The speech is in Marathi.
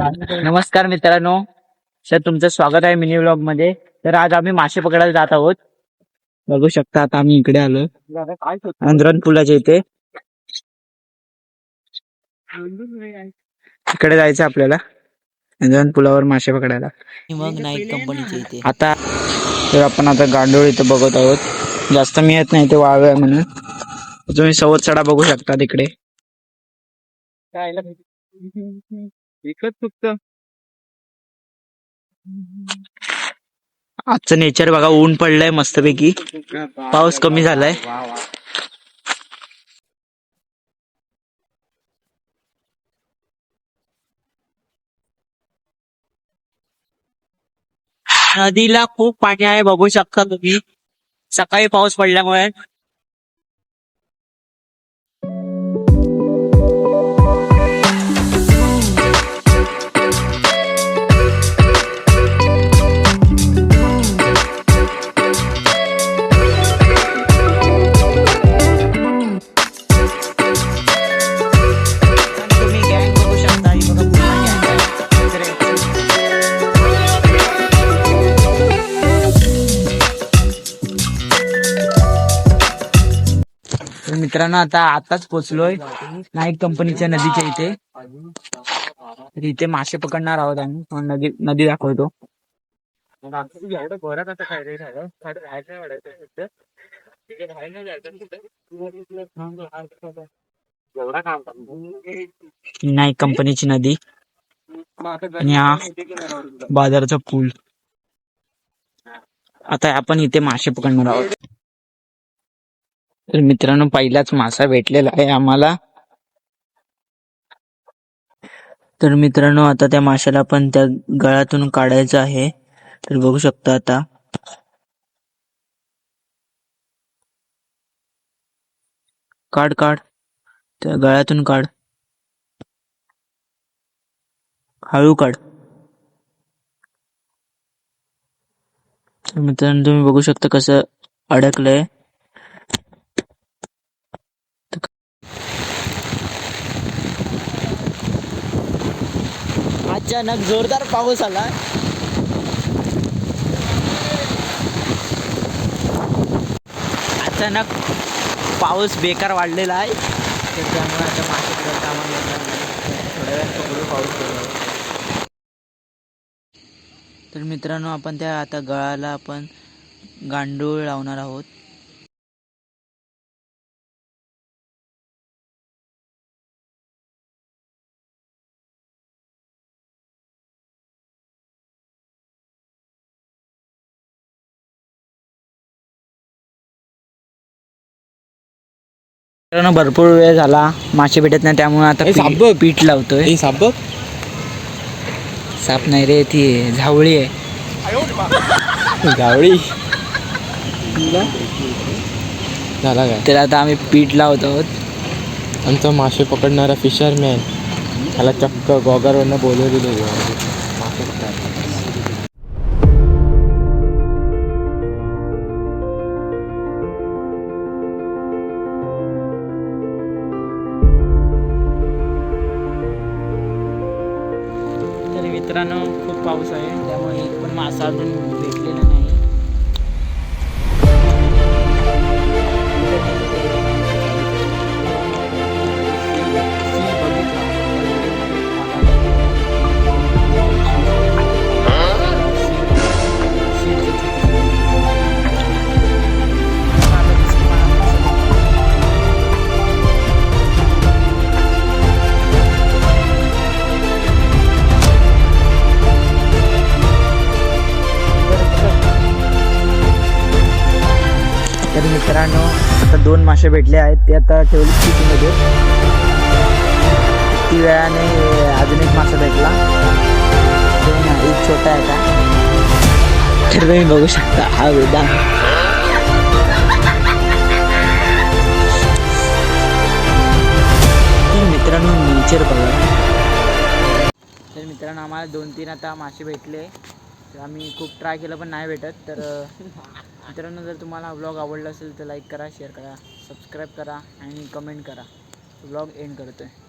नमस्कार मित्रांनो. सर तुमचं स्वागत आहे मिनी व्लॉगमध्ये. तर आज आम्ही मासे पकडायला जात आहोत. बघू शकता आता आम्ही इकडे आलो. अंधरण पुलाच्या इथे. इकडे जायचं आपल्याला. अंधरण पुलावर मासे पकडायला. मग नाईक कंपनीच्या इथे. आता तर आपण आता गांडोळ इथं बघत आहोत. जास्त मिळत नाही ते वाळू आहे म्हणून. तुम्ही सवत सडा बघू शकता तिकडे. एकच फक्त. आजचं नेचर बघा ऊन पडलंय मस्तपैकी. पाऊस कमी झालाय. नदीला खूप पाणी आहे बघू शकता तुम्ही. सकाळी पाऊस पडल्यामुळे. तर मित्रांनो आता आताच पोचलोय नाईक कंपनीच्या नदीच्या इथे. तर इथे मासे पकडणार आहोत आम्ही. नदी नदी दाखवतो. नाईक कंपनीची नदी. आणि हा बाजाराचा पूल. आता आपण इथे मासे पकडणार आहोत. तर मित्रांनो पहिलाच मासा भेटलेला आहे आम्हाला. तर मित्रांनो आता त्या माशाला पण त्या गळ्यातून काढायचं आहे. तर बघू शकता आता. काढ काढ. त्या गळ्यातून काढ. हळू काढ. तर मित्रांनो तुम्ही बघू शकता कसं अडकलंय. अचानक जोरदार पाऊस आला. अचानक पाऊस बेकार वाढलेला आहे. तर त्यामुळे आता मासे थोड्या पकडू पाऊस तर मित्रांनो आपण त्या आता गळाला आपण गांडूळ लावणार आहोत. मित्रांनो भरपूर वेळ झाला. मासे भेटत नाही त्यामुळे आता ए, साप पीठ- लावतोय. साप बघ. साप नाही रे ती झावळी आहे. गावडी झाला काय? तर आता आम्ही पीठ लावत आहोत. आमचा मासे पकडणारा फिशरमॅन त्याला चक्क गॉगरवरनं बोलवलेलं मासे पकडायला. मित्रांनो खूप पाऊस आहे. त्यामुळे एक पण मासा अजून भेटलेला मित्रांनो आता दोन मासे भेटले आहेत. ते आता ठेवले फ्रीजमध्ये ती वेळाने अजून एक मासा भेटला. एक छोटा आहे का? तर तुम्ही बघू शकता हा वेदा मित्रांनो नेचर बघा. तर मित्रांनो आम्हाला दोन तीन आता मासे भेटले. तर आम्ही खूप ट्राय केलं पण नाही भेटत. तर मित्रांनो जर तुम्हाला ब्लॉग आवडला असेल तर लाईक करा शेअर करा सबस्क्राईब करा आणि कमेंट करा. ब्लॉग एंड करतो आहे